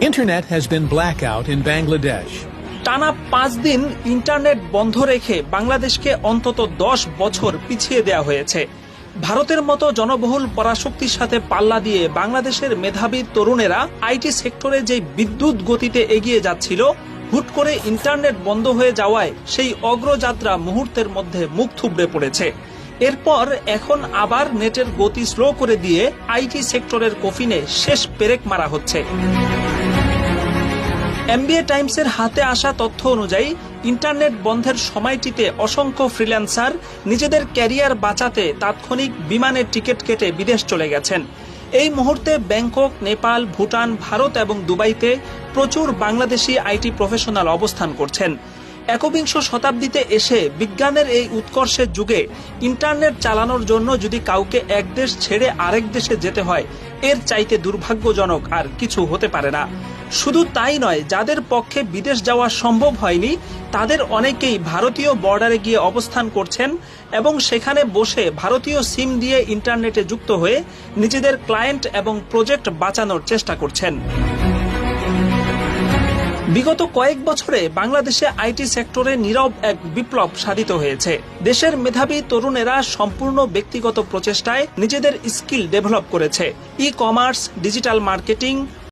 Internet has been blackout in Bangladesh. টানা পাঁচ দিন ইন্টারনেট বন্ধ রেখে বাংলাদেশকে অন্তত দশ বছর পিছিয়ে দেওয়া হয়েছে ভারতের মতো জনবহুল পরাশক্তির সাথে পাল্লা দিয়ে বাংলাদেশের মেধাবী তরুণেরা আইটি সেক্টরে যে বিদ্যুৎ গতিতে এগিয়ে যাচ্ছিল, হুট করে ইন্টারনেট বন্ধ হয়ে যাওয়ায় সেই অগ্রযাত্রা মুহূর্তের মধ্যে মুখ থুবড়ে পড়েছে এরপর এখন আবার নেটের গতি স্লো করে দিয়ে আইটি সেক্টরের কফিনে শেষ পেরেক মারা হচ্ছে। এমবিএ টাইমসের হাতে আসা তথ্য অনুযায়ী ইন্টারনেট বন্ধের সময়টিতে অসংখ্য ফ্রিল্যান্সার নিজেদের ক্যারিয়ার বাঁচাতে তাৎক্ষণিক বিমানের টিকিট কেটে বিদেশ চলে গেছেন। এই মুহূর্তে ব্যাংকক, নেপাল, ভুটান, ভারত এবং দুবাইতে প্রচুর বাংলাদেশি আইটি প্রফেশনাল অবস্থান করছেন। একবিংশ শতাব্দীতে এসে বিজ্ঞানের এই উৎকর্ষের যুগে ইন্টারনেট চালানোর জন্য যদি কাউকে এক দেশ ছেড়ে আরেক দেশে যেতে হয়, এর চাইতে দুর্ভাগ্যজনক আর কিছু হতে পারে না। শুধু তাই নয়, যাদের পক্ষে বিদেশ যাওয়া সম্ভব হয়নি, তাদের অনেকেই ভারতীয় বর্ডারে গিয়ে অবস্থান করছেন এবং সেখানে বসে ভারতীয় সিম দিয়ে ইন্টারনেটে যুক্ত হয়ে নিজেদের ক্লায়েন্ট এবং প্রজেক্ট বাঁচানোর চেষ্টা করছেন। বিগত কয়েক বছরে বাংলাদেশে আইটি সেক্টরে নীরব এক বিপ্লব সাধিত হয়েছে। দেশের মেধাবী তরুণেরা সম্পূর্ণ ব্যক্তিগত প্রচেষ্টায় নিজেদের স্কিল ডেভেলপ করেছে। E commerce digital marketing